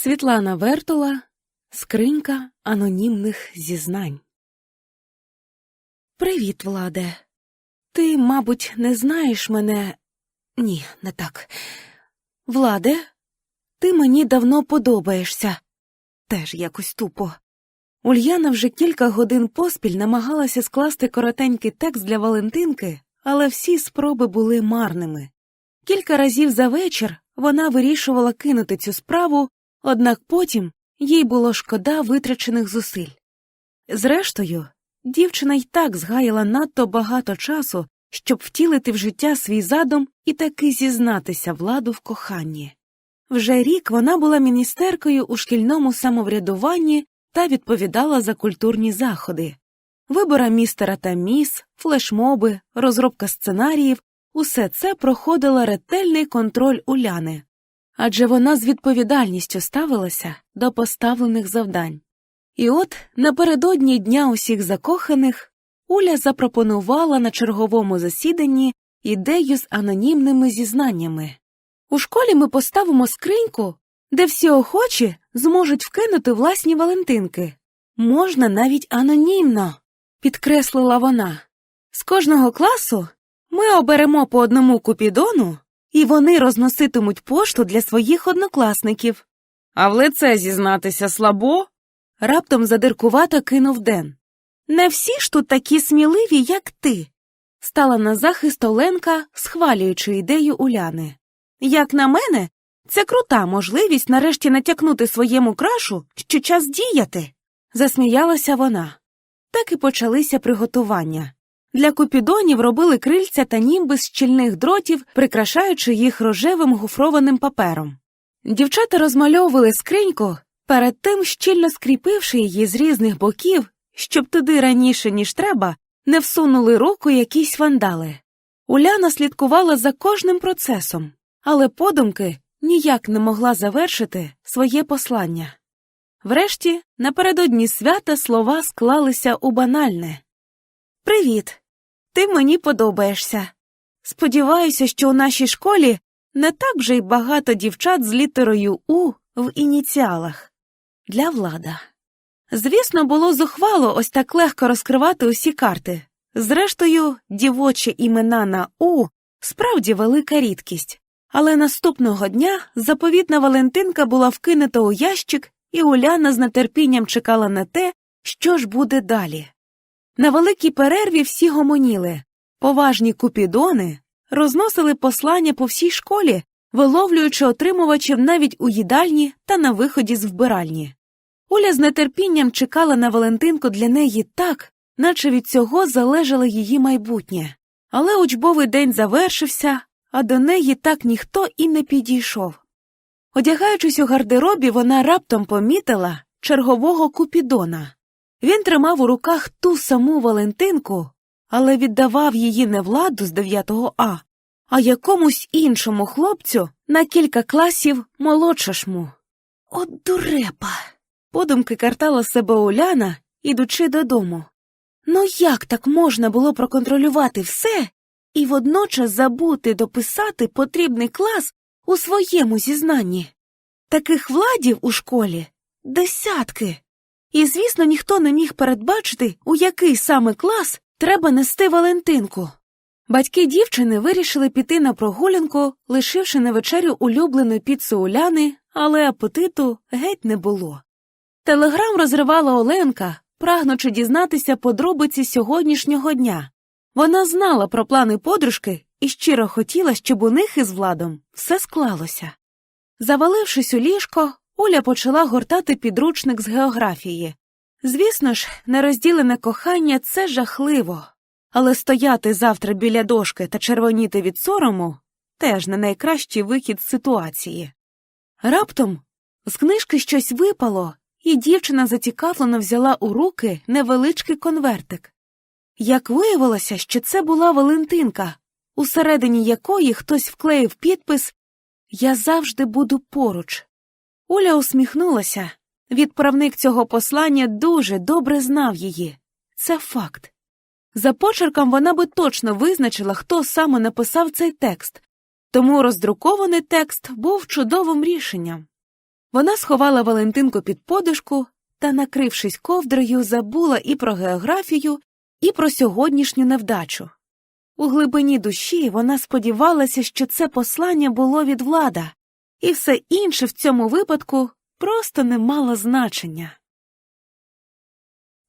Світлана Вертола Скринька анонімних зізнань. Привіт, Владе. Ти, мабуть, не знаєш мене. Ні, не так. Владе, ти мені давно подобаєшся. Теж якось тупо. Ульяна вже кілька годин поспіль намагалася скласти коротенький текст для Валентинки, але всі спроби були марними. Кілька разів за вечір вона вирішувала кинути цю справу, однак потім їй було шкода витрачених зусиль. Зрештою, дівчина й так згаяла надто багато часу, щоб втілити в життя свій задум і таки зізнатися владу в коханні. Вже рік вона була міністеркою у шкільному самоврядуванні та відповідала за культурні заходи. Вибора містера та міс, флешмоби, розробка сценаріїв усе це проходило ретельний контроль Уляни адже вона з відповідальністю ставилася до поставлених завдань. І от напередодні Дня усіх закоханих Уля запропонувала на черговому засіданні ідею з анонімними зізнаннями. У школі ми поставимо скриньку, де всі охочі зможуть вкинути власні валентинки. Можна навіть анонімно, підкреслила вона. З кожного класу ми оберемо по одному купідону і вони розноситимуть пошту для своїх однокласників. А в лице зізнатися слабо? раптом задиркувато кинув Ден. Не всі ж тут такі сміливі, як ти. Стала на захист Оленка, схвалюючи ідею Уляни. Як на мене, це крута можливість нарешті натякнути своєму крашу, що час діяти. засміялася вона. Так і почалися приготування. Для купідонів робили крильця та німби з щільних дротів, прикрашаючи їх рожевим гофрованим папером. Дівчата розмальовували скриньку, перед тим щільно скріпивши її з різних боків, щоб туди раніше, ніж треба, не всунули руку якісь вандали. Уляна слідкувала за кожним процесом, але подумки ніяк не могла завершити своє послання. Врешті, напередодні свята слова склалися у банальне. Привіт. Ти мені подобаєшся. Сподіваюся, що у нашій школі не так вже й багато дівчат з літерою У в ініціалах для влада. Звісно, було зухвало ось так легко розкривати усі карти. Зрештою, дівочі імена на У справді велика рідкість, але наступного дня заповітна Валентинка була вкинута у ящик, і Уляна з нетерпінням чекала на те, що ж буде далі. На великій перерві всі гомоніли. Поважні купідони розносили послання по всій школі, виловлюючи отримувачів навіть у їдальні та на виході з вбиральні. Оля з нетерпінням чекала на Валентинку для неї так, наче від цього залежало її майбутнє. Але учбовий день завершився, а до неї так ніхто і не підійшов. Одягаючись у гардеробі, вона раптом помітила чергового купідона. Він тримав у руках ту саму Валентинку, але віддавав її не владу з 9 А, а якомусь іншому хлопцю на кілька класів молодшашму. От дурепа. подумки картала себе Уляна, ідучи додому. Ну як так можна було проконтролювати все і водночас забути дописати потрібний клас у своєму зізнанні? Таких владів у школі десятки. І, звісно, ніхто не міг передбачити, у який саме клас треба нести Валентинку. Батьки дівчини вирішили піти на прогулянку, лишивши на вечерю улюблену піцу Уляни, але апетиту геть не було. Телеграм розривала Оленка, прагнучи дізнатися подробиці сьогоднішнього дня. Вона знала про плани подружки і щиро хотіла, щоб у них із владом все склалося. Завалившись у ліжко, Оля почала гортати підручник з географії. Звісно ж, нерозділене кохання це жахливо, але стояти завтра біля дошки та червоніти від сорому теж не найкращий вихід з ситуації. Раптом з книжки щось випало, і дівчина зацікавлено взяла у руки невеличкий конвертик. Як виявилося, що це була Валентинка, усередині якої хтось вклеїв підпис Я завжди буду поруч. Оля усміхнулася. Відправник цього послання дуже добре знав її. Це факт. За почерком вона би точно визначила, хто саме написав цей текст, тому роздрукований текст був чудовим рішенням. Вона сховала Валентинку під подушку та, накрившись ковдрою, забула і про географію, і про сьогоднішню невдачу. У глибині душі вона сподівалася, що це послання було від влада, і все інше в цьому випадку просто не мало значення.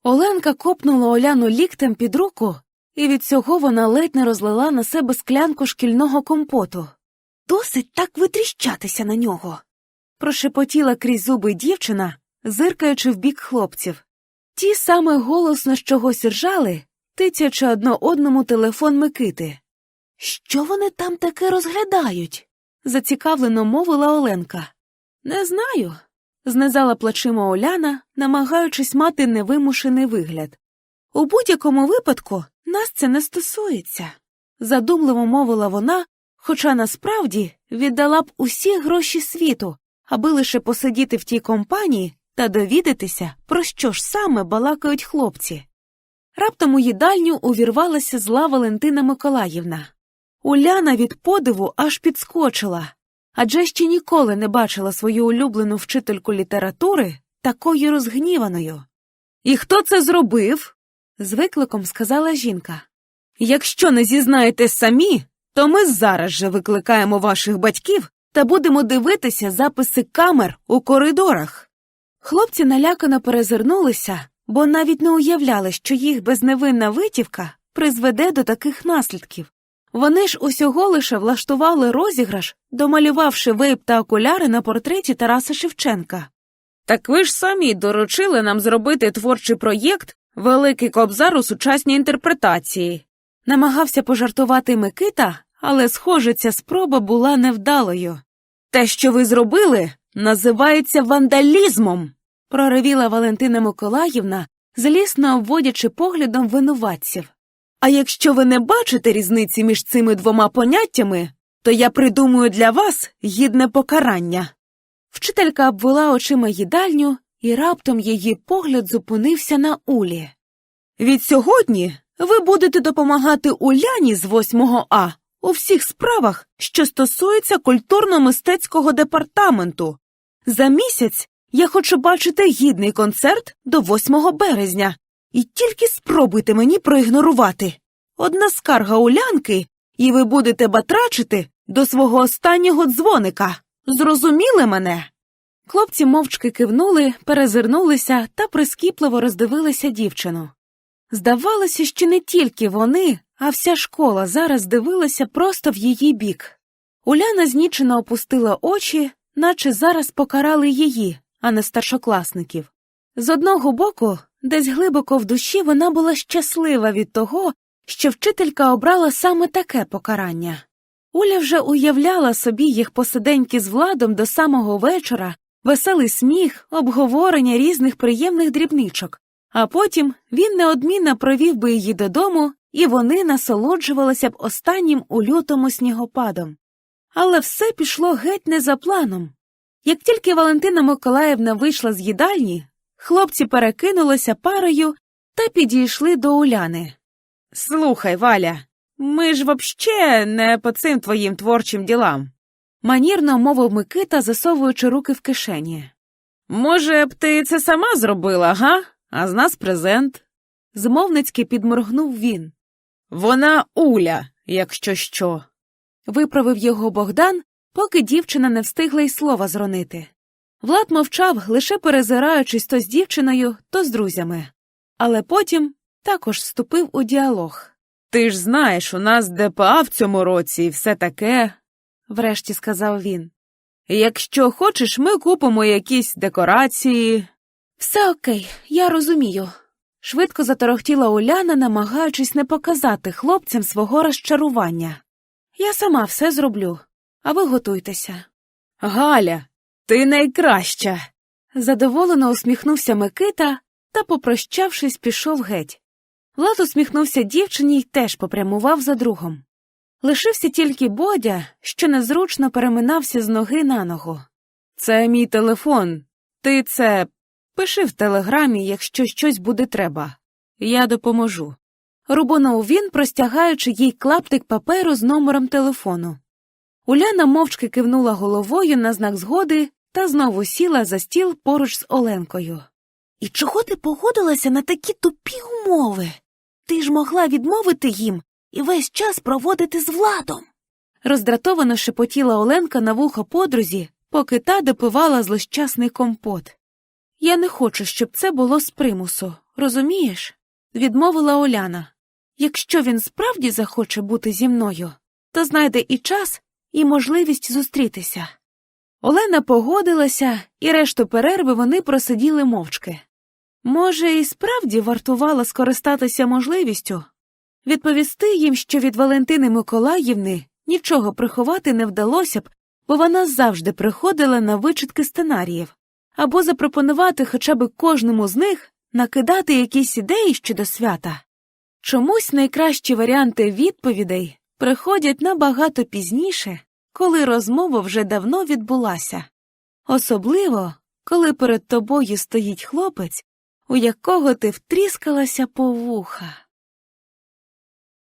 Оленка копнула Оляну ліктем під руку, і від цього вона ледь не розлила на себе склянку шкільного компоту. Досить так витріщатися на нього. прошепотіла крізь зуби дівчина, зиркаючи в бік хлопців. Ті саме голосно з чогось ржали, тицячи одно одному телефон Микити. Що вони там таке розглядають? Зацікавлено мовила Оленка. Не знаю, знизала плечима Оляна, намагаючись мати невимушений вигляд. У будь-якому випадку нас це не стосується, задумливо мовила вона, хоча насправді віддала б усі гроші світу, аби лише посидіти в тій компанії та довідатися, про що ж саме балакають хлопці. Раптом у їдальню увірвалася зла Валентина Миколаївна. Уляна від подиву аж підскочила, адже ще ніколи не бачила свою улюблену вчительку літератури такою розгніваною. І хто це зробив? з викликом сказала жінка. Якщо не зізнаєтесь самі, то ми зараз же викликаємо ваших батьків та будемо дивитися записи камер у коридорах. Хлопці налякано перезирнулися, бо навіть не уявляли, що їх безневинна витівка призведе до таких наслідків. Вони ж усього лише влаштували розіграш, домалювавши вейп та окуляри на портреті Тараса Шевченка. Так ви ж самі доручили нам зробити творчий проєкт Великий кобзар у сучасній інтерпретації. Намагався пожартувати Микита, але, схоже, ця спроба була невдалою. Те, що ви зробили, називається вандалізмом, проривіла Валентина Миколаївна, злісно обводячи поглядом винуватців. А якщо ви не бачите різниці між цими двома поняттями, то я придумаю для вас гідне покарання. Вчителька обвела очима їдальню, і раптом її погляд зупинився на Улі. Від сьогодні ви будете допомагати Уляні з 8 А у всіх справах, що стосуються культурно-мистецького департаменту. За місяць я хочу бачити гідний концерт до 8 березня. І тільки спробуйте мені проігнорувати. Одна скарга Улянки, і ви будете батрачити до свого останнього дзвоника. Зрозуміли мене? Хлопці мовчки кивнули, перезирнулися та прискіпливо роздивилися дівчину. Здавалося, що не тільки вони, а вся школа зараз дивилася просто в її бік. Уляна знічено опустила очі, наче зараз покарали її, а не старшокласників. З одного боку, десь глибоко в душі вона була щаслива від того, що вчителька обрала саме таке покарання. Уля вже уявляла собі їх посиденьки з владом до самого вечора, веселий сміх, обговорення різних приємних дрібничок, а потім він неодмінно провів би її додому, і вони насолоджувалися б останнім у лютому снігопадом. Але все пішло геть не за планом. Як тільки Валентина Миколаївна вийшла з їдальні, хлопці перекинулися парою та підійшли до Уляни. Слухай, Валя, ми ж вообще не по цим твоїм творчим ділам, манірно мовив Микита, засовуючи руки в кишені. Може б, ти це сама зробила, га? А з нас презент. Змовницьки підморгнув він. Вона Уля, якщо що. Виправив його Богдан, поки дівчина не встигла й слова зронити. Влад мовчав, лише перезираючись то з дівчиною, то з друзями. Але потім також вступив у діалог. Ти ж знаєш, у нас ДПА в цьому році і все таке, врешті сказав він. Якщо хочеш, ми купимо якісь декорації. Все окей, я розумію. Швидко заторохтіла Уляна, намагаючись не показати хлопцям свого розчарування. Я сама все зроблю, а ви готуйтеся. Галя, ти найкраща. Задоволено усміхнувся Микита та, попрощавшись, пішов геть. Влад усміхнувся дівчині й теж попрямував за другом. Лишився тільки Бодя, що незручно переминався з ноги на ногу. Це мій телефон. Ти це пиши в телеграмі, якщо щось буде треба. Я допоможу. Рубонув він, простягаючи їй клаптик паперу з номером телефону. Уляна мовчки кивнула головою на знак згоди та знову сіла за стіл поруч з Оленкою. І чого ти погодилася на такі тупі умови? Ти ж могла відмовити їм і весь час проводити з владом. Роздратовано шепотіла Оленка на вухо подрузі, поки та допивала злощасний компот. Я не хочу, щоб це було з примусу, розумієш? відмовила Оляна. Якщо він справді захоче бути зі мною, то знайде і час, і можливість зустрітися. Олена погодилася, і решту перерви вони просиділи мовчки. Може, і справді вартувало скористатися можливістю відповісти їм, що від Валентини Миколаївни нічого приховати не вдалося б, бо вона завжди приходила на вичитки сценаріїв, або запропонувати хоча б кожному з них накидати якісь ідеї щодо свята. Чомусь найкращі варіанти відповідей приходять набагато пізніше, коли розмова вже давно відбулася, особливо коли перед тобою стоїть хлопець, у якого ти втріскалася по вуха.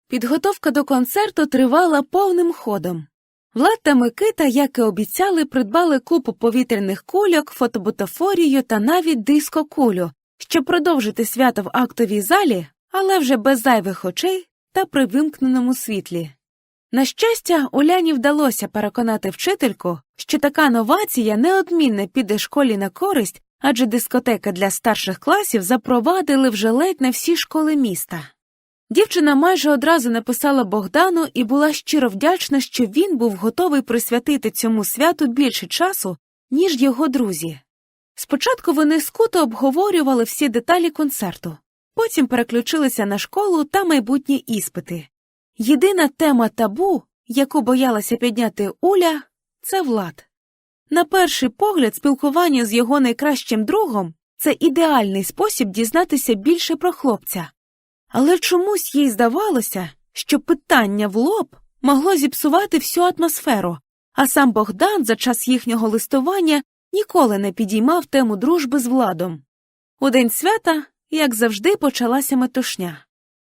Підготовка до концерту тривала повним ходом. Влад та Микита, як і обіцяли, придбали купу повітряних кульок, фотобутафорію та навіть дискокулю, щоб продовжити свято в актовій залі, але вже без зайвих очей та при вимкненому світлі. На щастя, Уляні вдалося переконати вчительку, що така новація неодмінно піде школі на користь, адже дискотека для старших класів запровадили вже ледь не всі школи міста. Дівчина майже одразу написала Богдану і була щиро вдячна, що він був готовий присвятити цьому святу більше часу, ніж його друзі. Спочатку вони скуто обговорювали всі деталі концерту, потім переключилися на школу та майбутні іспити. Єдина тема табу, яку боялася підняти Уля, це влад. На перший погляд, спілкування з його найкращим другом це ідеальний спосіб дізнатися більше про хлопця. Але чомусь їй здавалося, що питання в лоб могло зіпсувати всю атмосферу, а сам Богдан за час їхнього листування ніколи не підіймав тему дружби з владом. У день свята, як завжди, почалася метушня.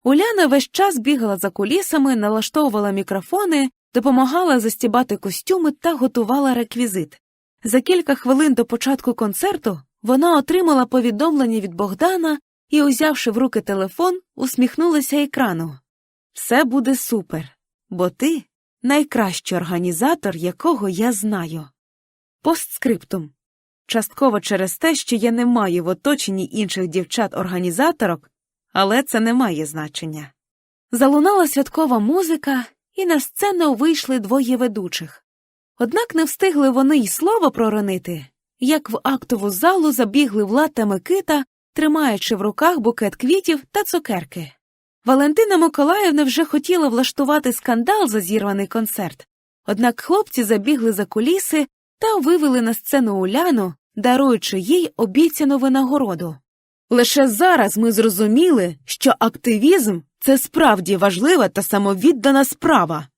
Уляна весь час бігала за кулісами, налаштовувала мікрофони, допомагала застібати костюми та готувала реквізит. За кілька хвилин до початку концерту вона отримала повідомлення від Богдана і, узявши в руки телефон, усміхнулася екрану. Все буде супер, бо ти найкращий організатор, якого я знаю. Постскриптум. Частково через те, що я не маю в оточенні інших дівчат-організаторок, але це не має значення. Залунала святкова музика, і на сцену вийшли двоє ведучих. Однак не встигли вони й слова проронити, як в актову залу забігли Влад та Микита, тримаючи в руках букет квітів та цукерки. Валентина Миколаївна вже хотіла влаштувати скандал за зірваний концерт, однак хлопці забігли за куліси та вивели на сцену Уляну, даруючи їй обіцяну винагороду. Лише зараз ми зрозуміли, що активізм це справді важлива та самовіддана справа.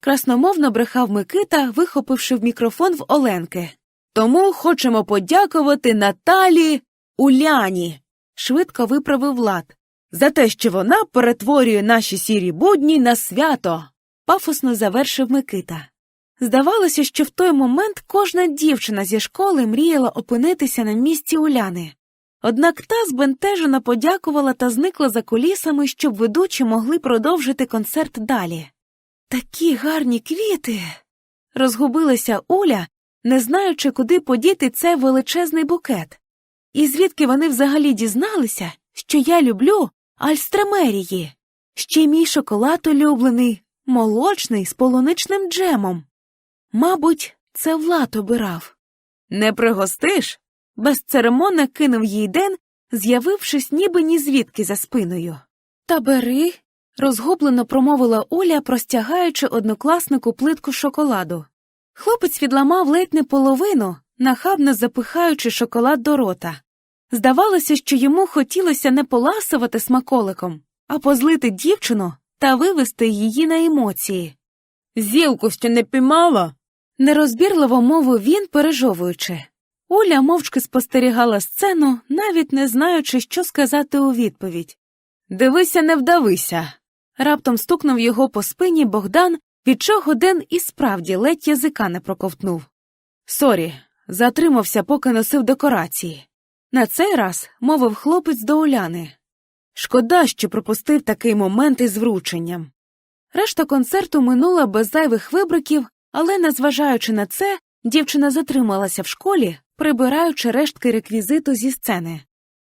Красномовно брехав Микита, вихопивши в мікрофон в Оленки. Тому хочемо подякувати Наталі Уляні, швидко виправив Влад, за те, що вона перетворює наші сірі будні на свято. пафосно завершив Микита. Здавалося, що в той момент кожна дівчина зі школи мріяла опинитися на місці Уляни. Однак та збентежено подякувала та зникла за кулісами, щоб ведучі могли продовжити концерт далі. Такі гарні квіти. розгубилася Уля, не знаючи, куди подіти цей величезний букет. І звідки вони взагалі дізналися, що я люблю альстрамерії, ще мій шоколад улюблений, молочний з полуничним джемом. Мабуть, це Влад обирав. Не пригостиш? Безцеремонно кинув їй Ден, з'явившись ніби ні звідки за спиною. Та бери, розгублено промовила Оля, простягаючи однокласнику плитку шоколаду. Хлопець відламав ледь не половину, нахабно запихаючи шоколад до рота. Здавалося, що йому хотілося не поласувати смаколиком, а позлити дівчину та вивести її на емоції. Зілку ще не піймала? нерозбірливо мовив він, пережовуючи. Оля мовчки спостерігала сцену, навіть не знаючи, що сказати у відповідь. Дивися, не вдавися. Раптом стукнув його по спині Богдан, від чого Ден і справді ледь язика не проковтнув. Сорі, затримався, поки носив декорації. На цей раз мовив хлопець до Уляни. Шкода, що пропустив такий момент із врученням. Решта концерту минула без зайвих вибриків, але, незважаючи на це, дівчина затрималася в школі, прибираючи рештки реквізиту зі сцени.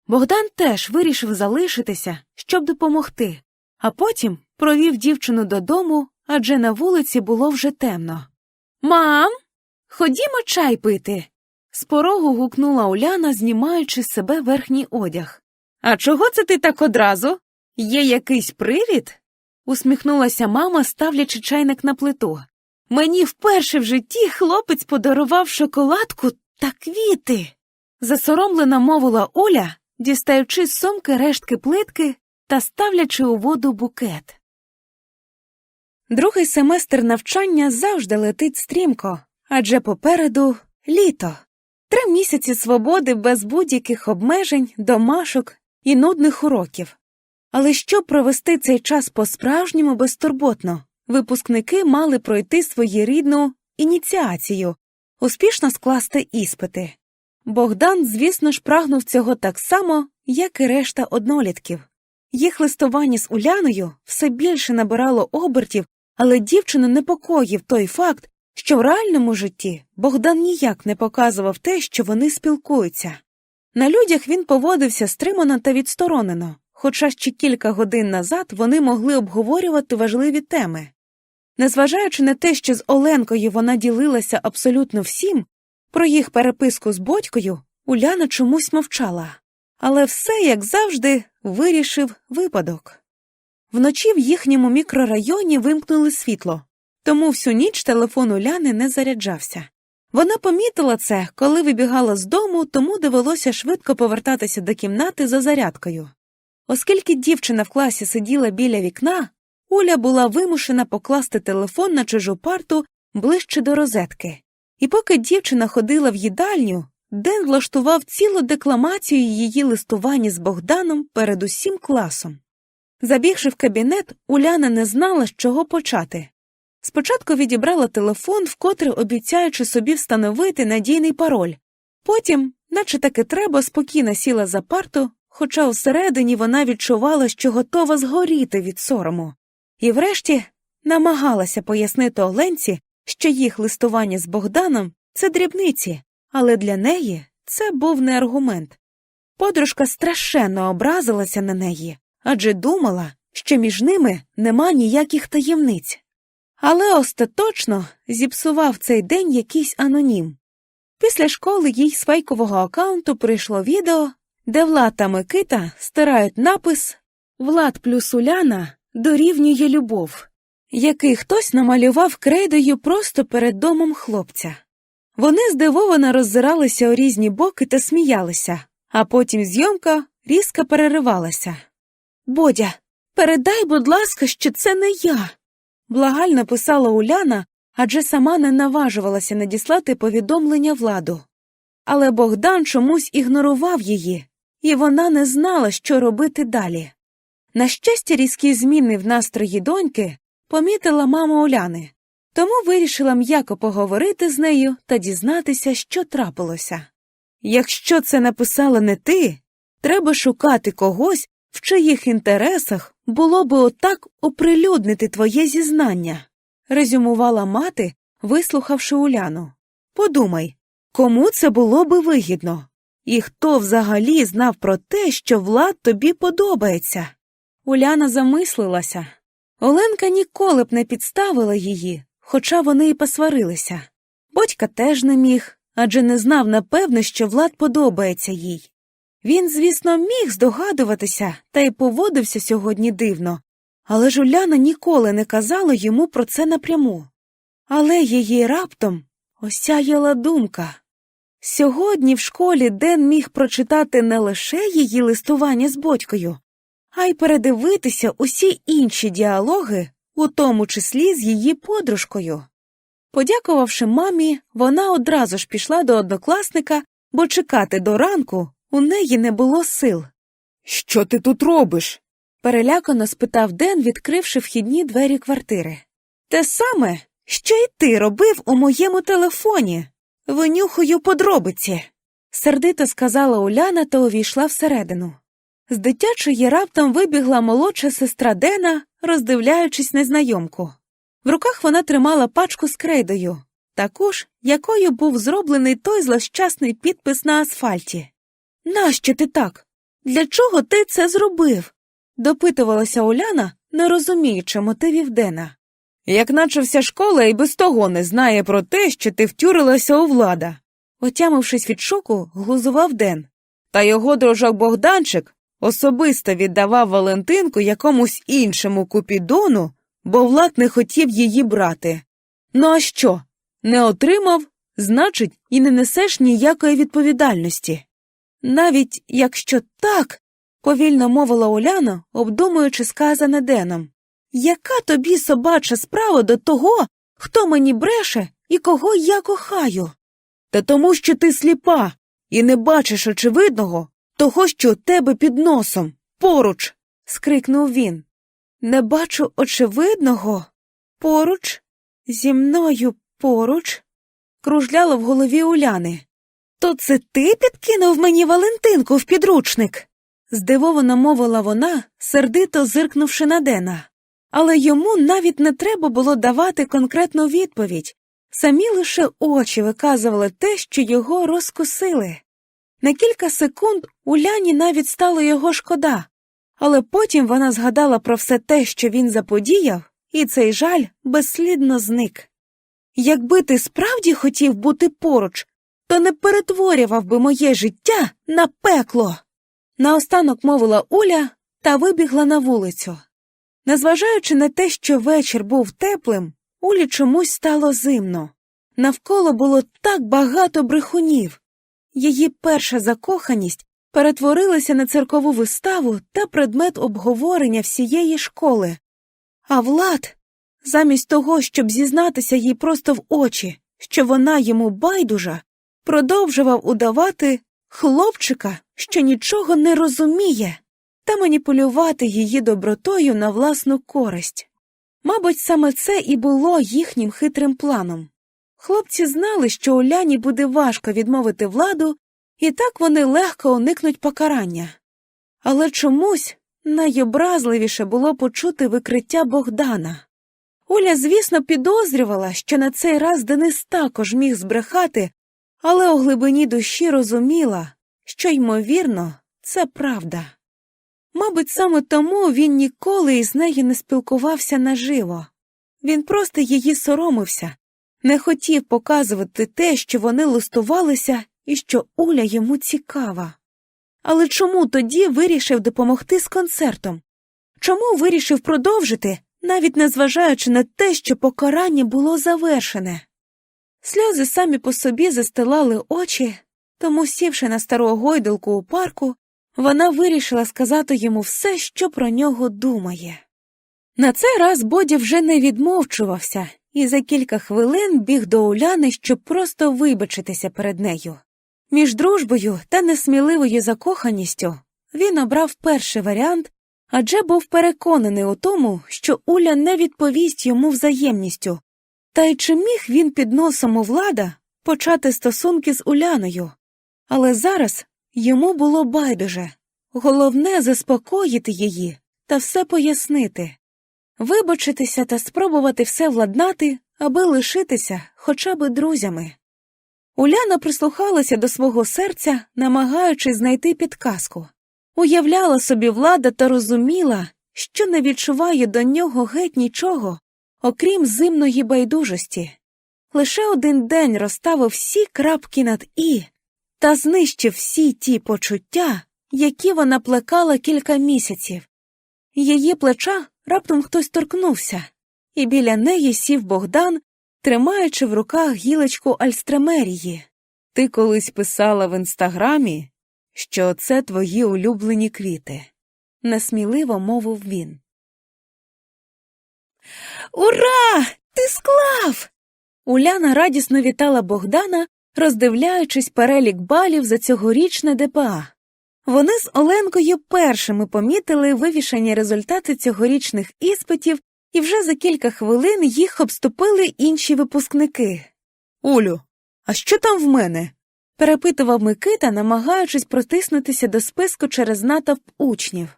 Богдан теж вирішив залишитися, щоб допомогти, а потім провів дівчину додому, адже на вулиці було вже темно. Мам, ходімо чай пити. З порогу гукнула Уляна, знімаючи з себе верхній одяг. А чого це ти так одразу? Є якийсь привід? усміхнулася мама, ставлячи чайник на плиту. Мені вперше в житті хлопець подарував шоколадку та квіти. Засоромлено мовила Оля, дістаючи з сумки рештки плитки та ставлячи у воду букет. Другий семестр навчання завжди летить стрімко, адже попереду літо. Три місяці свободи без будь-яких обмежень, домашок і нудних уроків. Але щоб провести цей час по-справжньому безтурботно, випускники мали пройти своєрідну ініціацію, успішно скласти іспити. Богдан, звісно ж, прагнув цього так само, як і решта однолітків. Їх листування з Уляною все більше набирало обертів, але дівчину непокоїв той факт, що в реальному житті Богдан ніяк не показував те, що вони спілкуються. На людях він поводився стримано та відсторонено, хоча ще кілька годин назад вони могли обговорювати важливі теми. Незважаючи на те, що з Оленкою вона ділилася абсолютно всім, про їх переписку з батькою Уляна чомусь мовчала, але все, як завжди, вирішив випадок. Вночі в їхньому мікрорайоні вимкнули світло, тому всю ніч телефон Уляни не заряджався. Вона помітила це, коли вибігала з дому, тому довелося швидко повертатися до кімнати за зарядкою. Оскільки дівчина в класі сиділа біля вікна, Оля була вимушена покласти телефон на чужу парту ближче до розетки. І поки дівчина ходила в їдальню, Ден влаштував цілу декламацію її листування з Богданом перед усім класом. Забігши в кабінет, Уляна не знала, з чого почати. Спочатку відібрала телефон, вкотре обіцяючи собі встановити надійний пароль. Потім, наче таки треба, спокійно сіла за парту, хоча всередині вона відчувала, що готова згоріти від сорому, і врешті намагалася пояснити Оленці, що їх листування з Богданом це дрібниці, але для неї це був не аргумент. Подружка страшенно образилася на неї, адже думала, що між ними нема ніяких таємниць. Але остаточно зіпсував цей день якийсь анонім. Після школи їй з фейкового аккаунту прийшло відео, де Влад та Микита стирають напис Влад плюс Уляна дорівнює любов, який хтось намалював крейдою просто перед домом хлопця. Вони здивовано роззиралися у різні боки та сміялися, а потім зйомка різко переривалася. Бодя, передай, будь ласка, що це не я. Благально писала Уляна, адже сама не наважувалася надіслати повідомлення владу. Але Богдан чомусь ігнорував її, і вона не знала, що робити далі. На щастя, різкі зміни в настрої доньки помітила мама Уляни, тому вирішила м'яко поговорити з нею та дізнатися, що трапилося. Якщо це написала не ти, треба шукати когось, в чиїх інтересах було би отак оприлюднити твоє зізнання, резюмувала мати, вислухавши Уляну. Подумай, кому це було би вигідно? І хто взагалі знав про те, що Влад тобі подобається? Уляна замислилася. Оленка ніколи б не підставила її, хоча вони й посварилися. Батька теж не міг, адже не знав напевне, що Влад подобається їй. Він, звісно, міг здогадуватися та й поводився сьогодні дивно, але ж Уляна ніколи не казала йому про це напряму. Але її раптом осяяла думка. Сьогодні в школі Ден міг прочитати не лише її листування з батькою, а й передивитися усі інші діалоги, у тому числі з її подружкою. Подякувавши мамі, вона одразу ж пішла до однокласника, бо чекати до ранку у неї не було сил. Що ти тут робиш? перелякано спитав Ден, відкривши вхідні двері квартири. Те саме, що й ти робив у моєму телефоні, винюхаю подробиці, сердито сказала Уляна та увійшла всередину. З дитячої раптом вибігла молодша сестра Дена, роздивляючись незнайомку. В руках вона тримала пачку з крейдою, таку ж, якою був зроблений той злощасний підпис на асфальті. Нащо ти так? Для чого ти це зробив? допитувалася Уляна, не розуміючи мотивів Дена. Як наче вся школа і без того не знає про те, що ти втюрилася у влада. Отямившись від шоку, глузував Ден. Та його дружок Богданчик особисто віддавав Валентинку якомусь іншому купідону, бо Влад не хотів її брати. Ну а що? Не отримав, значить, і не несеш ніякої відповідальності. Навіть якщо так, повільно мовила Уляна, обдумуючи сказане Деном. Яка тобі собача справа до того, хто мені бреше і кого я кохаю? Та тому, що ти сліпа і не бачиш очевидного того, що у тебе під носом, поруч. скрикнув він. Не бачу очевидного. Поруч, зі мною поруч, кружляло в голові Уляни. То це ти підкинув мені Валентинку в підручник? здивовано мовила вона, сердито зиркнувши на Дена. Але йому навіть не треба було давати конкретну відповідь. Самі лише очі виказували те, що його розкусили. На кілька секунд Уляні навіть стало його шкода, але потім вона згадала про все те, що він заподіяв, і цей жаль безслідно зник. Якби ти справді хотів бути поруч, то не перетворював би моє життя на пекло. Наостанок мовила Уля та вибігла на вулицю. Незважаючи на те, що вечір був теплим, Улі чомусь стало зимно. Навколо було так багато брехунів. Її перша закоханість перетворилася на циркову виставу та предмет обговорення всієї школи. А Влад, замість того, щоб зізнатися їй просто в очі, що вона йому байдужа, продовжував удавати хлопчика, що нічого не розуміє, та маніпулювати її добротою на власну користь. Мабуть, саме це і було їхнім хитрим планом. Хлопці знали, що Уляні буде важко відмовити владу, і так вони легко уникнуть покарання. Але чомусь найобразливіше було почути викриття Богдана. Уля, звісно, підозрювала, що на цей раз Денис також міг збрехати, але у глибині душі розуміла, що, ймовірно, це правда. Мабуть, саме тому він ніколи із нею не спілкувався наживо. Він просто її соромився, не хотів показувати те, що вони листувалися і що Уля йому цікава. Але чому тоді вирішив допомогти з концертом? Чому вирішив продовжити, навіть незважаючи на те, що покарання було завершене? Сльози самі по собі застилали очі, тому, сівши на стару гойдалку у парку, вона вирішила сказати йому все, що про нього думає. На цей раз Бодя вже не відмовчувався і за кілька хвилин біг до Уляни, щоб просто вибачитися перед нею. Між дружбою та несміливою закоханістю він обрав перший варіант, адже був переконаний у тому, що Уля не відповість йому взаємністю. Та й чи міг він під носом у влада почати стосунки з Уляною? Але зараз йому було байдуже головне заспокоїти її та все пояснити, вибачитися та спробувати все владнати, аби лишитися хоча б друзями. Уляна прислухалася до свого серця, намагаючись знайти підказку, уявляла собі влада та розуміла, що не відчуває до нього геть нічого, окрім зимної байдужості. Лише один день розставив всі крапки над і та знищив всі ті почуття, які вона плекала кілька місяців. Її плеча раптом хтось торкнувся, і біля неї сів Богдан, тримаючи в руках гілочку альстремерії. Ти колись писала в інстаграмі, що це твої улюблені квіти. несміливо мовив він. Ура! Ти склав! Уляна радісно вітала Богдана, роздивляючись перелік балів за цьогорічне ДПА. Вони з Оленкою першими помітили вивішані результати цьогорічних іспитів, і вже за кілька хвилин їх обступили інші випускники. Улю, А що там в мене? перепитував Микита, намагаючись протиснутися до списку через натовп учнів.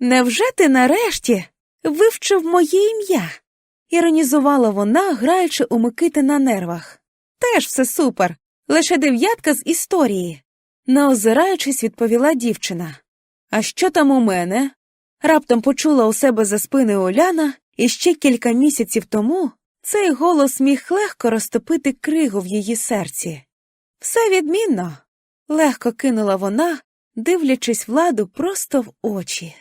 Невже ти нарешті вивчив моє ім'я? іронізувала вона, граючи у Микити на нервах. Теж все супер, лише дев'ятка з історії. Не озираючись, відповіла дівчина. А що там у мене? Раптом почула у себе за спини Оляна, і ще кілька місяців тому цей голос міг легко розтопити кригу в її серці. Все відмінно, легко кинула вона, дивлячись владу просто в очі.